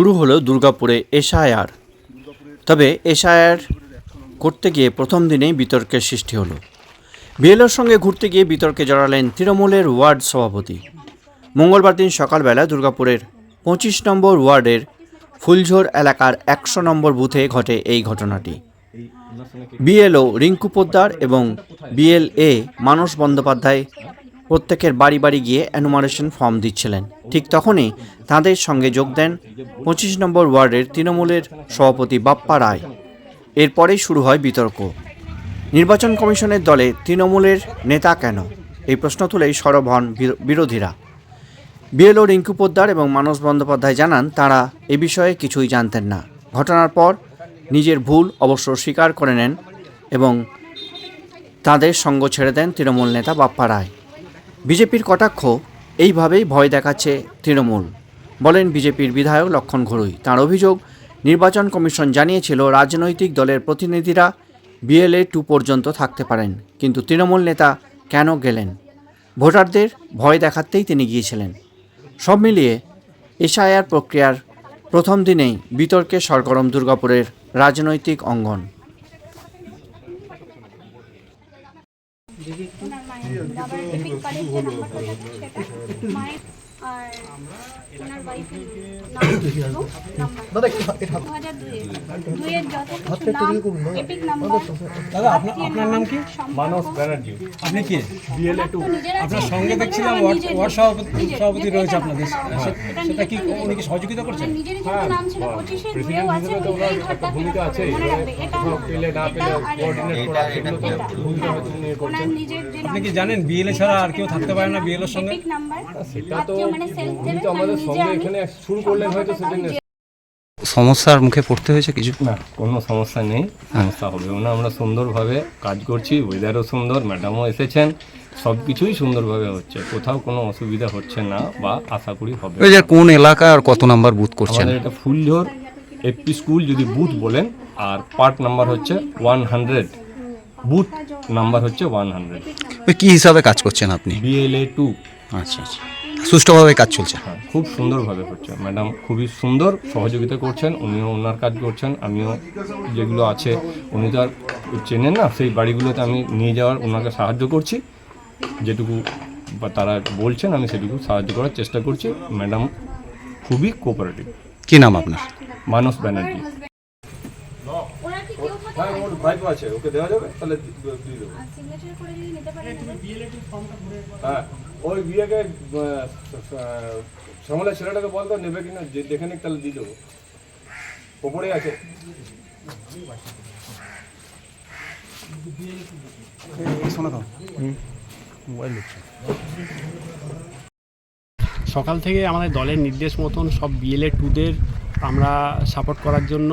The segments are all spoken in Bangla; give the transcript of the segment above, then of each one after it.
শুরু হলো দুর্গাপুরে এসআইআর। তবে এসআইআর করতে গিয়ে প্রথম দিনেই বিতর্কের সৃষ্টি হলো। বিএলওর সঙ্গে ঘুরতে গিয়ে বিতর্কে জড়ালেন তৃণমূলের ওয়ার্ড সভাপতি। মঙ্গলবার দিন সকালবেলা দুর্গাপুরের পঁচিশ নম্বর ওয়ার্ডের ফুলঝোর এলাকার একশো নম্বর বুথে ঘটে এই ঘটনাটি। বিএলও রিঙ্কু পোদ্দার এবং বিএলএ মানস বন্দ্যোপাধ্যায় প্রত্যেকের বাড়ি বাড়ি গিয়ে অ্যানুমারেশন ফর্ম দিচ্ছিলেন। ঠিক তখনই তাদের সঙ্গে যোগ দেন পঁচিশ নম্বর ওয়ার্ডের তৃণমূলের সভাপতি বাপ্পা রায়। এরপরেই শুরু হয় বিতর্ক। নির্বাচন কমিশনের দলে তৃণমূলের নেতা কেন? এই প্রশ্ন তুলেই সরব হন বিরো- বিরোধীরা। বিএলও রিঙ্কু পোদ্দার এবং মানস বন্দ্যোপাধ্যায় জানান, তারা এ বিষয়ে কিছুই জানতেন না। ঘটনার পর নিজের ভুল অবশ্য স্বীকার করে নেন এবং তাদের সঙ্গ ছেড়ে দেন তৃণমূল নেতা বাপ্পা রায়। বিজেপির কটাক্ষ, এইভাবেই ভয় দেখাচ্ছে তৃণমূল। বলেন বিজেপির বিধায়ক লক্ষণ ঘড়ুই তার অভিযোগ, নির্বাচন কমিশন জানিয়েছিল রাজনৈতিক দলের প্রতিনিধিরা বিএলএ টু পর্যন্ত থাকতে পারেন, কিন্তু তৃণমূল নেতা কেন গেলেন? ভোটারদের ভয় দেখাতেই তিনি গিয়েছিলেন। সব মিলিয়ে এসআইআর প্রক্রিয়ার প্রথম দিনেই বিতর্কে সরগরম দুর্গাপুরের রাজনৈতিক অঙ্গন। বাবার এপিক কার্ডের যে নাম্বারটা থাকে সেটা মায়ের আর ওনার ওয়াইফের নাম এবং নাম্বার দু হাজার দুইয়ের দুইয়ের যত কিছু নাম এপিক নাম্বার দাদা। আপনার আপনার নাম কি? মানস ব্যানার্জি। আপনি কি? বিএলএ টু আপনার সঙ্গে দেখছিলাম ওয়ার্ড সভাপতি সভাপতি রয়েছে আপনাদের সেটা কি উনি কি সহযোগিতা করছেন? যেহেতু নাম ছিল পঁচিশে দুয়েও আছে ভূমিকা আছে। মনে পেলে না পেলে। কোঅর্ডিনেট করা সেগুলো তো ভূমিকা হয়তো ইয়ে করছেন। আপনি কি জানেন বিএলএ ছাড়া আর কেউ থাকতে পারে না বিএলএর সঙ্গে? সেটা তো মানে তো আমাদের নিজে আমি এখানে শুরু করলেন হয়তো সম্পর্কটা সমস্যার মুখে পড়তে হয়েছে কিছু? না কোনো সমস্যা নেই সমস্যা হবেও না। আমরা সুন্দরভাবে কাজ করছি ওয়েদারও সুন্দর ম্যাডামও এসেছেন সব কিছুই সুন্দরভাবে হচ্ছে। কোথাও কোনো অসুবিধা হচ্ছে না বা আশা করি হবে ওই যে কোন এলাকা আর কত নাম্বার বুথ করছেন? আমাদের এটা ফুলঝোর এপি স্কুল যদি বুথ বলেন আর পার্ট নাম্বার হচ্ছে ওয়ান হান্ড্রেড। বুথ নাম্বার হচ্ছে ওয়ান হান্ড্রেড। কি হিসাবে কাজ করছেন আপনি? বিএলএ টু আচ্ছা আচ্ছা। সুষ্ঠুভাবে কাজ চলছে। হ্যাঁ খুব সুন্দরভাবে হচ্ছে। ম্যাডাম খুবই সুন্দর সহযোগিতা করছেন উনিও ওনার কাজ করছেন আমিও যেগুলো আছে উনি তো আর চেনেন না সেই বাড়িগুলোতে আমি নিয়ে যাওয়ার ওনাকে সাহায্য করছি। যেটুকু বা তারা বলছেন আমি সেটুকু সাহায্য করার চেষ্টা করছি। ম্যাডাম খুবই কোঅপারেটিভ। কী নাম আপনার? মানস ব্যানার্জি ওনার কি কেউ থাকে হ্যাঁ ওর ভাইপো আছে ওকে দেওয়া যাবে? তাহলে দিয়ে দেবো। সিগনেচার করে যদি নিতে পারেন হ্যাঁ ওই বিয়েকে শ্যামলের ছেলেটাকে বলতো নেবে কিনা যে দেখে নিক তাহলে দিয়ে দেবো। ওপরে আছে। সকাল থেকে আমাদের দলের নির্দেশ মতন সব বিএলএ টুদের আমরা সাপোর্ট করার জন্য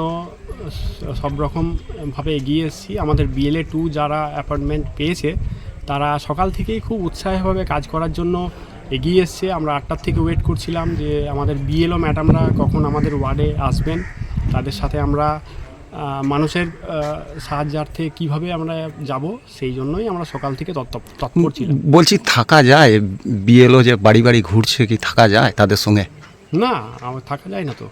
সব রকমভাবে এগিয়ে এসেছি। আমাদের বিএলএ টু যারা অ্যাপয়েন্টমেন্ট পেয়েছে তারা সকাল থেকেই খুব উৎসাহীভাবে কাজ করার জন্য এগিয়ে এসছে। আমরা আটটার থেকে ওয়েট করছিলাম যে আমাদের বিএলও ম্যাডামরা কখন আমাদের ওয়ার্ডে আসবেন। তাদের সাথে আমরা মানুষের সাহায্যার্থে কীভাবে আমরা যাব সেই জন্যই আমরা সকাল থেকে তৎপ- তৎপর ছিলাম বলছি থাকা যায়? বিএলও যে বাড়ি বাড়ি ঘুরছে কি থাকা যায় তাদের সঙ্গে? না আমার থাকা যায় না তো।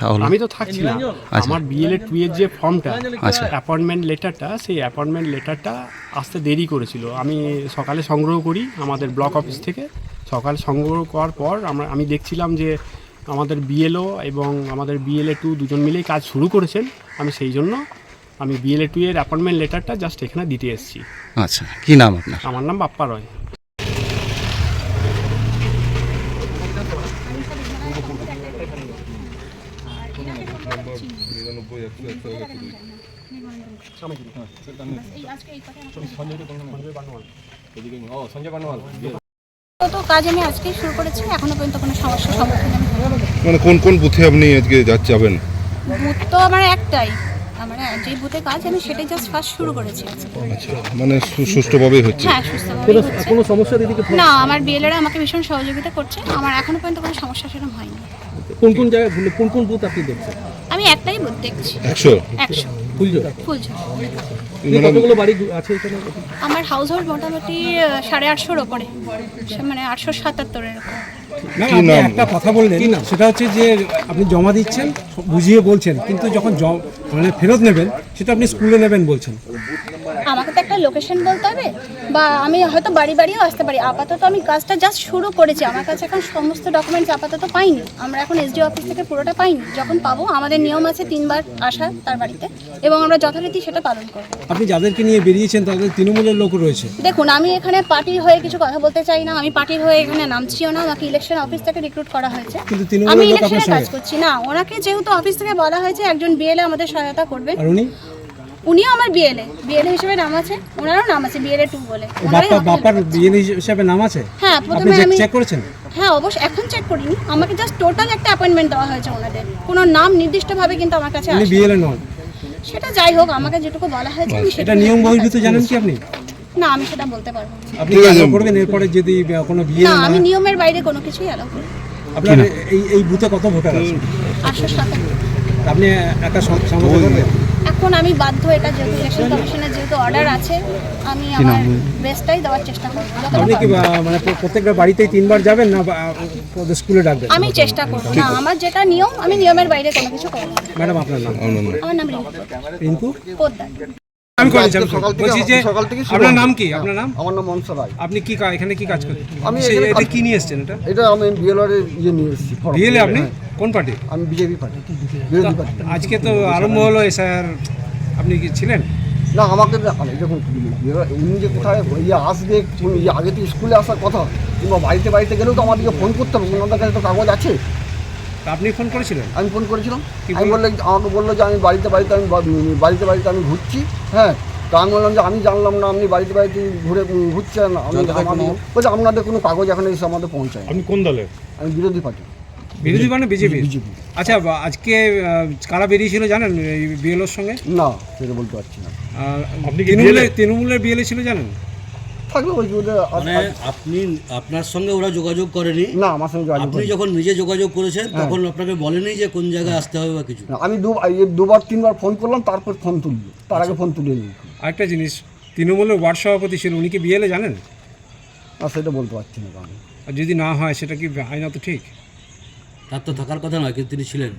তাহলে? আমি তো থাকছি না। আচ্ছা। আমার বিএলএ টু এর যে ফর্মটা আচ্ছা। অ্যাপয়েন্টমেন্ট লেটারটা সেই অ্যাপয়েন্টমেন্ট লেটারটা আসতে দেরি করেছিল। আমি সকালে সংগ্রহ করি আমাদের ব্লক অফিস থেকে। সকালে সংগ্রহ করার পর আমরা আমি দেখছিলাম যে আমাদের বিএলও এবং আমাদের বিএলএ টু দুজন মিলেই কাজ শুরু করেছেন। আমি সেই জন্য আমি বিএলএ টু এর অ্যাপয়েন্টমেন্ট লেটারটা জাস্ট এখানে দিতে এসেছি। আচ্ছা। কি নাম আপনার? আমার নাম বাপ্পা রয় এই আজকে এই কথা ও সঞ্জয় তো কাজ আমি আজকেই শুরু করেছি এখনও পর্যন্ত কোনো সমস্যার সম্মুখীন আমি মানে কোন কোন বুথে আপনি আজকে যাচ্ছেন? যাবেন বুথ তো আমার একটাই। আমার যে বুথে কাজ আমি সেটাই জাস্ট ফার্স্ট শুরু করেছি। আচ্ছা মানে সুষ্ঠুভাবেই হচ্ছে। হ্যাঁ হচ্ছে। কোনো সমস্যা দিদিকে না আমার বিএলএরা আমাকে ভীষণ সহযোগিতা করছে। আমার এখনও পর্যন্ত কোনো সমস্যা সেরকম হয়নি। কোন কোন জায়গায় কোন কোন বুথ আপনি দেখছেন? আমি একটাই বুথ দেখছি। একশো? একশো। ফুলজো ফুলঝোর। মানে কতগুলো বাড়ি আছে এখানে? আমার হাউস হোল্ড মোটামুটি সাড়ে আটশোর ওপরে। মানে আটশো সাতাত্তর এরকম না আপনি একটা কথা বললেন সেটা হচ্ছে যে আপনি জমা দিচ্ছেন বুঝিয়ে বলছেন কিন্তু যখন জ- মানে ফেরত নেবেন সেটা আপনি স্কুলে নেবেন বলছেন। আমাকে তো একটা লোকেশন বলতে হবে বা আমি হয়তো বাড়ি বাড়িও আসতে পারি। আপাতত আমি কাজটা জাস্ট শুরু করেছি। আমার কাছে এখন সমস্ত ডকুমেন্টস আপাতত পাইনি। আমরা এখন এসডি অফিস থেকে পুরোটা পাইনি। যখন পাবো আমাদের নিয়ম আছে তিনবার আসা তার বাড়িতে এবং আমরা যথারীতি সেটা পালন করব। আপনি যাদেরকে নিয়ে বেরিয়েছেন তাদের তৃণমূলের লোক রয়েছে। দেখুন আমি এখানে পার্টির হয়ে কিছু কথা বলতে চাই না। আমি পার্টির হয়ে এখানে নামছিও না। আমাকে ইলেকশন অফিস থেকে রিক্রুট করা হয়েছে। আমি ইলেকশনে কাজ করছি না। ওনাকে যেহেতু অফিস থেকে বলা হয়েছে একজন বিএলএ আমাদের সহায়তা করবে। উনিও আমার বিএলএ বিএলএ হিসেবে নাম আছে ওনারও নাম আছে বিএলএ টু বলে। ওনারাই আমাকে বাপ্পার help বিয়ে হিসাবে নাম আছে? হ্যাঁ আপনি প্রথমে আমি চেক করেছেন? হ্যাঁ অবশ্যই এখন চেক করিনি। আমাকে জাস্ট টোটাল একটা অ্যাপয়েন্টমেন্ট দেওয়া হয়েছে ওনাদের। কোনো নাম নির্দিষ্টভাবে কিন্তু আমার কাছে উনি আসেনি। বিয়েলে নন সেটা যাই হোক আমাকে যেটুকু বলা হয়েছে আমি এটা সেটা নিয়ম বহির্ভূত জানেন কি আপনি? না আমি সেটা বলতে পারব না। আপনি ঠিক আছে। allow করবেন? এরপরে যদি আহ, কোনো বিয়ে না না আমি নিয়মের বাইরে কোনো কিছুই অ্যালাউ করি না। আপনার এই এই বুথে কত ভোটার আছে? আটশো সাতান্ন। আপনি একা সম- সামলাতে পারবেন এখন আমি বাধ্য এটা যেহেতু ইলেকশন কমিশনের যেহেতু অর্ডার আছে আমি আমার বেস্টটাই দেওয়ার চেষ্টা করব। আপনি কি মানে প্র- প্রত্যেকটা বাড়িতেই তিনবার যাবেন না স্কুলে ডাকবেন? আমি চেষ্টা করব। না আমার যেটা নিয়ম আমি নিয়মের বাইরে কোনো কিছু করব না। ম্যাডাম আপনার নাম? আমার নাম রিঙ্কু। পোদ্দার। রিঙ্কু আমি সকাল থেকে সকাল থেকে আপনার নাম কি? আপনার নাম? আমার নাম মনসা রায়। আপনি কি এখানে কি কাজ করেন আমি এটা কি নিয়ে এসেছেন এটা? এটা আমি বিএলআরের ইয়ে নিয়ে এসেছি। বিয়েলে আপনি? হ্যাঁ, কোন পার্টি? আমি বিজেপি পার্টি। বিরোধী পার্টি। আজকে তো আরম্ভ হলো স্যার আপনি কি ছিলেন? না আমাকে দেখুন BLR উনি যে কোথায় ইয়ে আসবে কোন ইয়ে আগে তো স্কুলে আসার কথা কিংবা বাড়িতে বাড়িতে গেলেও তো আমাদেরকে ফোন করতে হবে ওনাদের কাছে তো কাগজ আছে। তা আপনি ফোন করেছিলেন? আমি ফোন করেছিলাম। আমি বলল? আমাকে বলল যে আমি বাড়িতে বাড়িতে আমি বাড়িতে বাড়িতে আমি ঘুরছি হ্যাঁ। তা আমি বললাম যে আমি জানলাম না আপনি বাড়িতে বাড়িতে ঘুরে ঘুরছেন আমি আপনাদের কোনো কাগজ এখন এসে আমাদের পৌঁছায় আপনি কোন দলের? আমি বিরোধী পার্টি। বিরোধী মানে বিজেপি বিজেপি। আচ্ছা আজকে কারা বেরিয়েছিল জানেন এই বিএলওর সঙ্গে? না সেটা বলতে পারছি না। তৃণমূলের তৃণমূলের বিএলএ ছিল জানেন? থাকলে ওই যে মানে আপনি আপনার সঙ্গে ওরা যোগাযোগ করেনি? না আমার সঙ্গে যোগাযোগ আপনি যখন নিজে যোগাযোগ করেছেন তখন আপনাকে বলেনি যে কোন জায়গায় আসতে হবে বা কিছু? না, আমি দু দুবার তিনবার ফোন করলাম তারপর ফোন তুললো। তার আগে ফোন তুলে নি আরেকটা জিনিস তৃণমূলের ওয়ার্ড সভাপতি ছিল উনি কি বিএলএ জানেন? আর সেটা বলতে পারছি না আমি আর যদি না হয় সেটা কি আইনত ঠিক? তার তো থাকার কথা নয় কিন্তু তিনি ছিলেন।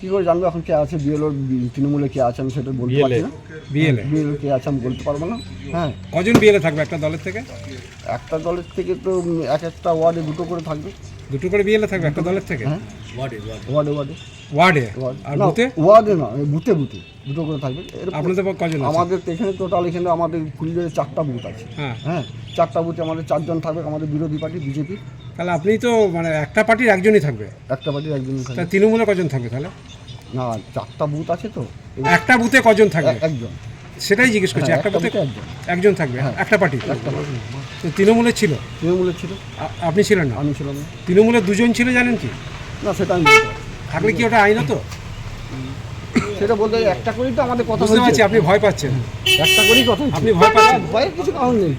কী করে জানব এখন কে আছে? বিএলওর তৃণমূলে কে আছে আমি সেটা বলতে পারছি না। বিএলএ। বিএলও কে আছে আমি বলতে পারব না। হ্যাঁ। কজন বিএলএ থাকবে একটা দলের থেকে? একটা দলের থেকে তো এক একটা ওয়ার্ডে দুটো করে থাকবে। দুটো করে বিএলএ থাকবে একটা দলের থেকে? হ্যাঁ। ওয়ার্ডে ওয়ার্ডে। ওয়ার্ডে ওয়ার্ডে। ওয়ার্ডে? ওয়ার্ড। আর বুথে? ওয়ার্ডে না বুথে বুথে। দুটো করে থাকবে। আপনাদের কজন আমাদের এখানে টোটাল এখানে আমাদের ফুললে চারটা বুথ আছে। হ্যাঁ। হ্যাঁ চারটা বুথে আমাদের চারজন থাকবে আমাদের বিরোধী পার্টি বিজেপি। তাহলে আপনি তো মানে একটা পার্টির একজনই থাকবে। একটা পার্টির একজন তা থাকবে তৃণমূলে কজন থাকবে তাহলে? না চারটা বুথ আছে তো। একটা বুথে কজন থাকবে? একজন। সেটাই জিজ্ঞেস করছি হ্যাঁ, একটা বুথে একজন। থাকবে একটা পার্টি। তো তৃণমূলের ছিল? তৃণমূলের ছিল। আপনি ছিলেন না? আমি ছিলাম না। তৃণমূলের দুজন ছিল জানেন কি? না সেটা আমি। থাকলে কি ওটা আইন আইনত? সেটা বলতে একটা করেই তো আমাদের কথা বুঝতে পারছি আপনি ভয় পাচ্ছেন। একটা করেই কথা আপনি ভয় পাচ্ছেন? ভয়ের কিছু কারণ নেই।